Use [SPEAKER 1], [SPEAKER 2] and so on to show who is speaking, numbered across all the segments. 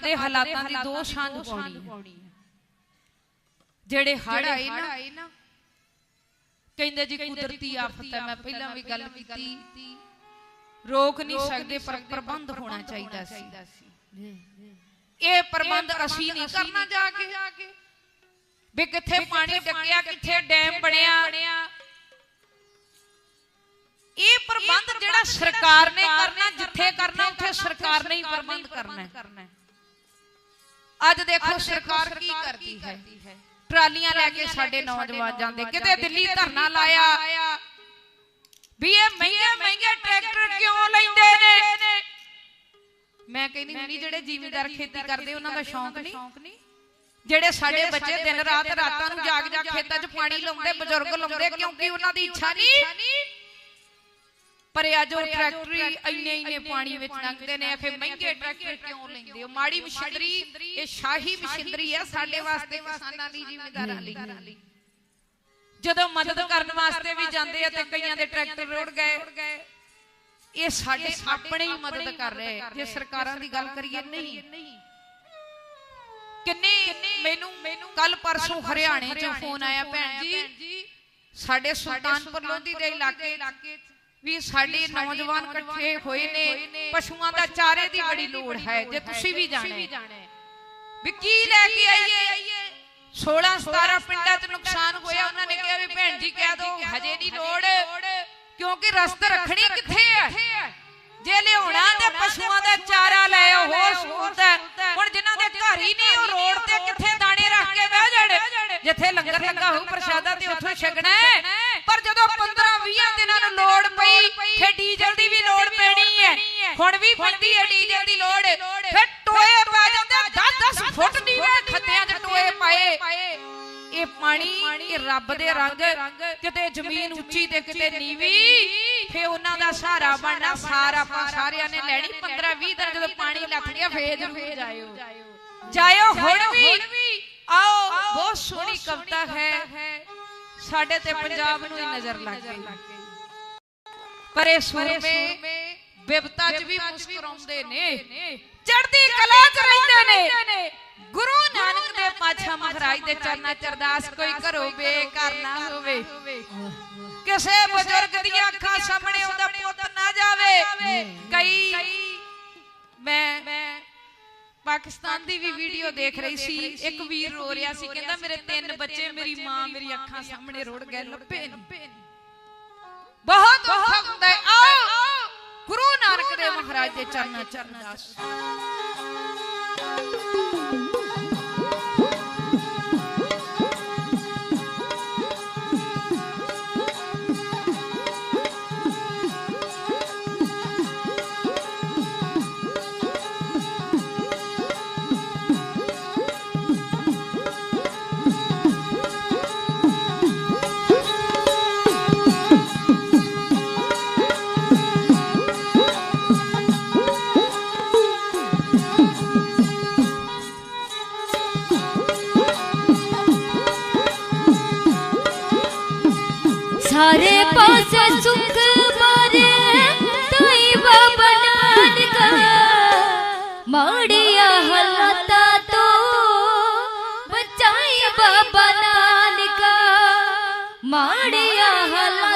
[SPEAKER 1] ਦੇ ਹਾਲਾਤਾਂ ਦੀ ਦੋ ਛਾਂਝ ਪਾਉਣੀ ਹੈ ਜਿਹੜੇ ਹੜ੍ਹ ਆਏ ਨਾ ਕਹਿੰਦੇ ਜੀ ਕੁਦਰਤੀ ਆਫਤ ਹੈ ਮੈਂ ਪਹਿਲਾਂ ਵੀ ਗੱਲ ਕੀਤੀ। ਰੋਕ ਨਹੀਂ ਸਕਦੇ ਪਰ ਪ੍ਰਬੰਧ ਹੋਣਾ ਚਾਹੀਦਾ ਸੀ। ਇਹ ਪ੍ਰਬੰਧ ਅਸੀਂ ਨਹੀਂ ਕਰਨਾ ਜਾ ਕੇ। ਵੀ ਕਿੱਥੇ ਪਾਣੀ ਡੱਕਿਆ ਕਿੱਥੇ ਡੈਮ ਬਣਿਆ। ਇਹ ਪ੍ਰਬੰਧ ਜਿਹੜਾ ਸਰਕਾਰ ਨੇ ਕਰਨਾ ਜਿੱਥੇ ਕਰਨਾ ਉੱਥੇ ਸਰਕਾਰ ਨੇ ਹੀ ਪ੍ਰਬੰਧ ਕਰਨਾ ਹੈ। ਅੱਜ ਦੇਖੋ ਸਰਕਾਰ ਕੀ ਕਰਦੀ ਹੈ। ਟਰਾਲੀਆਂ ਲੈ ਕੇ ਸਾਡੇ ਨੌਜਵਾਨ ਜਾਂਦੇ। ਕਿਤੇ ਦਿੱਲੀ ਧਰਨਾ ਲਾਇਆ ਵੀ ਇਹ ਮਹਿੰਗੇ ਮਹਿੰਗੇ ਟਰੈਕਟਰ ਕਿਉਂ ਲੈਂਦੇ ਨੇ? ਮੈਂ ਕਹਿੰਦੀ ਹੁੰਦੀ ਜਿਹੜੇ ਜ਼ਿਮੀਂਦਾਰ ਖੇਤੀ ਕਰਦੇ ਉਹਨਾਂ ਦਾ ਸ਼ੌਂਕ ਨਹੀਂ। ਜਿਹੜੇ ਸਾਡੇ ਬੱਚੇ ਦਿਨ ਰਾਤ ਰਾਤਾਂ ਨੂੰ ਜਾਗ ਜਾਗ ਖੇਤਾਂ 'ਚ ਪਾਣੀ ਲਾਉਂਦੇ ਬਜ਼ੁਰਗ ਲਾਉਂਦੇ ਕਿਉਂਕਿ ਉਹਨਾਂ ਦੀ ਇੱਛਾ ਨਹੀਂ। ਪਰ ਅੱਜ ਉਹ ਟਰੈਕਟਰੀ ਇੰਨੇ ਇੰਨੇ ਪਾਣੀ ਵਿੱਚ ਲੰਘਦੇ ਨੇ ਆਖੇ ਮਹਿੰਗੇ ਟਰੈਕਟਰ ਕਿਉਂ ਲੈਂਦੇ ਹੋ? ਮਾੜੀ ਮਸ਼ੀਨਰੀ ਇਹ ਸ਼ਾਹੀ ਮਸ਼ੀਨਰੀ ਹੈ ਸਾਡੇ ਵਾਸਤੇ ਕਿਸਾਨਾਂ ਲਈ। ਜ਼ਿੰਮੇਦਾਰਾਂ ਲਈ। ਜਦੋਂ ਮਦਦ ਕਰਨ ਵਾਸਤੇ ਵੀ ਜਾਂਦੇ ਆ ਤੇ ਕਈਆਂ ਦੇ ਟਰੈਕਟਰ ਰੋੜ ਗਏ ਇਹ ਸਾਡੇ ਆਪਣੇ ਹੀ ਮਦਦ ਕਰ ਰਹੇ ਜੇ ਸਰਕਾਰਾਂ ਦੀ ਗੱਲ ਕਰੀਏ ਨਹੀਂ। ਕਿੰਨੇ ਮੈਨੂੰ ਕੱਲ ਪਰਸੋਂ ਹਰਿਆਣੇ ਚੋਂ ਫੋਨ ਆਇਆ ਭੈਣ ਜੀ। ਸਾਡੇ ਸੁਲਤਾਨਪੁਰ ਲੋਧੀ ਦੇ ਇਲਾਕੇ ਵੀ ਸਾਡੇ ਨੌਜਵਾਨ ਇਕੱਠੇ ਹੋਏ ਨੇ ਪਸ਼ੂਆਂ ਦਾ ਚਾਰੇ ਦੀ ਬੜੀ ਲੋੜ ਹੈ ਜੇ ਤੁਸੀਂ ਵੀ ਜਾਣੇ ਵੀ ਕੀ ਲੈ ਕੇ ਆਈਏ? 16 17 ਪਿੰਡਾਂ 'ਚ ਨੁਕਸਾਨ ਹੋਇਆ ਉਹਨਾਂ ਨੇ ਕਿਹਾ ਵੀ ਭੈਣ ਜੀ ਕਹਿ ਦੋ ਹਜੇ ਨਹੀਂ ਲੋੜ ਕਿਉਂਕਿ ਰਸਤ ਰੱਖਣੀ ਕਿੱਥੇ ਹੈ? ਜੇ ਲਿਆਉਣਾ ਤੇ ਪਸ਼ੂਆਂ ਦਾ ਚਾਰਾ ਲੈ ਆਓ ਹੋਰ ਹੈ। ਹੁਣ ਜਿਨ੍ਹਾਂ ਦੇ ਘਰ ਹੀ ਨਹੀਂ ਉਹ ਰੋਡ ਤੇ ਕਿੱਥੇ ਦਾਣੇ ਰੱਖ ਕੇ ਬਹਿ ਜਾਣ? ਜਿੱਥੇ ਲੰਗਰ ਲੱਗਾ ਹੋਊ ਪ੍ਰਸ਼ਾਦਾ ਤੇ ਉੱਥੋਂ ਛਕਣਾ ਹੈ। ਪਰ ਜਦੋਂ 15 20 ਦਿਨਾਂ ਨੂੰ ਲੋੜ ਪਈ ਫੇ ਡੀਜ਼ਲ ਦੀ ਵੀ ਲੋੜ ਪੈਣੀ ਹੈ। ਹੁਣ ਵੀ ਪੈਂਦੀ ਹੈ ਡੀਜ਼ਲ ਦੀ ਲੋੜ। ਫਿਰ ਟੋਏ ਪੈ ਜਾਂਦੇ 10 10 ਫੁੱਟ ਨੀਵੇਂ ਖੱਤਿਆਂ 'ਚ ਟੋਏ ਪਾਏ। ਇਹ ਪਾਣੀ, ਇਹ ਰੱਬ ਦੇ ਰੰਗ। ਕਿਤੇ ਜ਼ਮੀਨ ਉੱਚੀ ਤੇ ਕਿਤੇ ਨੀਵੀਂ ਫੇ ਉਹਨਾਂ ਦਾ ਸਹਾਰਾ ਬਣਨਾ, ਸਾਰਾ ਆਪਾਂ ਸਾਰਿਆਂ ਨੇ ਲੈਣੀ। 15 20 ਦਿਨ ਜਦੋਂ ਪਾਣੀ ਲੱਥ ਗਿਆ, ਫੇਰ ਜ਼ਰੂਰ ਜਾਇਓ। ਜਾਇਓ ਹੁਣ ਵੀ। ਆਓ, ਬਹੁਤ ਸੋਹਣੀ ਕਵਿਤਾ ਹੈ। ਸਾਡੇ ਤੇ ਪੰਜਾਬ ਨੂੰ ਹੀ ਨਜ਼ਰ ਲੱਗ ਗਈ। ਪਰ ਇਹ ਸੂਰਮੇ ਬਿਪਤਾ 'ਚ ਵੀ ਮੁਸਕਰਾਉਂਦੇ ਨੇ। ਚੜ੍ਹਦੀ ਕਲਾ 'ਚ ਰਹਿੰਦੇ ਨੇ। ਗੁਰੂ ਨਾਨਕ ਦੇ ਪਾਛਾ ਮਹਾਰਾਜ ਦੇ ਚਰਨਾਂ ਚ ਅਰਦਾਸ ਕੋਈ ਕਰੋ ਬੇਕਾਰ ਨਾ ਹੋਵੇ। ਕਿਸੇ ਬਜ਼ੁਰਗ ਦੀਆਂ ਅੱਖਾਂ ਸਾਹਮਣੇ ਉਹਦਾ ਪੁੱਤ ਨਾ ਜਾਵੇ। ਕਈ ਮੈਂ ਪਾਕਿਸਤਾਨ ਦੀ ਵੀ ਵੀਡੀਓ ਦੇਖ ਰਹੀ ਸੀ ਇੱਕ ਵੀਰ ਰੋ ਰਿਹਾ ਸੀ ਕਹਿੰਦਾ ਮੇਰੇ ਤਿੰਨ ਬੱਚੇ ਮੇਰੀ ਮਾਂ ਮੇਰੀ ਅੱਖਾਂ ਸਾਹਮਣੇ ਰੁੜ ਗਏ ਲੱਭੇ। ਨਹੀਂ ਬਹੁਤ ਦੁੱਖ ਹੁੰਦਾ ਹੈ। ਆਓ ਗੁਰੂ ਨਾਨਕ ਦੇਵ ਮਹਾਰਾਜ ਦੇ ਚਰਨਾਂ ਚ।
[SPEAKER 2] ਸਾਰੇ ਪਾਸੇ ਸੁਖ ਮਾਰੇ ਤਾਈ ਬਾਬਾ ਨਾਨਕ ਮਾੜੀਆਂ ਹਾਲਾਤਾਂ ਤੋਂ ਬਚਾਈ ਬਾਬਾ ਨਾਨਕ ਮਾੜੀਆਂ ਹਾਲਾਤਾਂ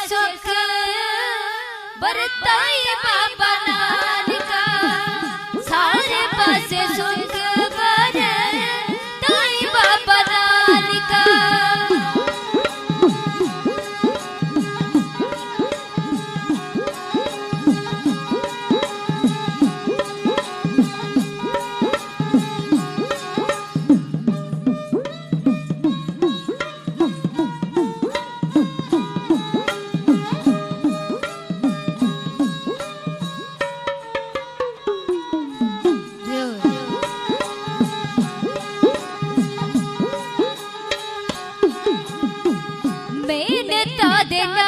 [SPEAKER 2] ਸੁੱਖ ਵਰਤਾਈ ਬਾਬਾ ਨਾਨਕ। ਸਾਰੇ ਪਾਸੇ de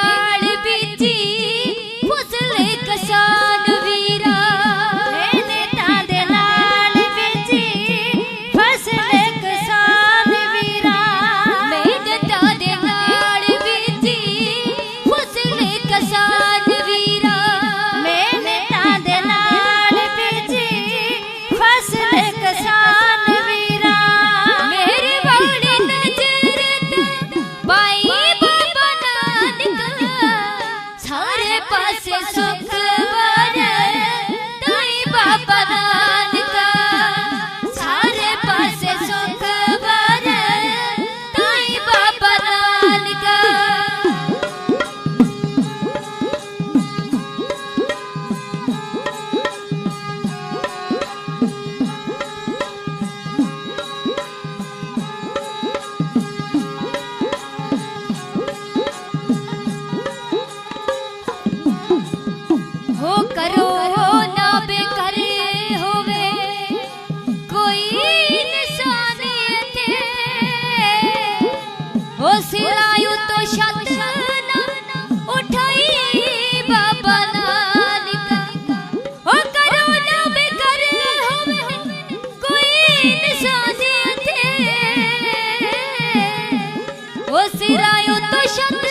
[SPEAKER 2] ਹੋ ਸਿਰਾਇਓ ਤੋਂ ਛੱਤ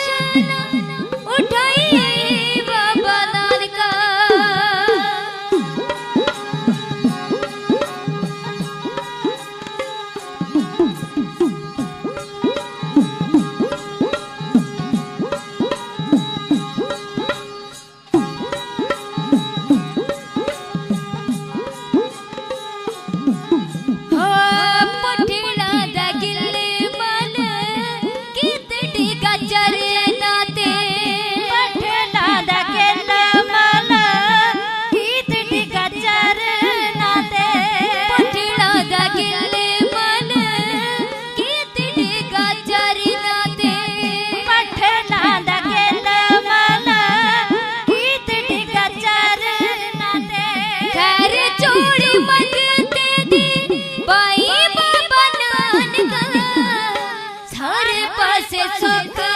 [SPEAKER 2] ਨਾ ਉਠਾਈ ਬਾਬਾ ਬਾਬਾ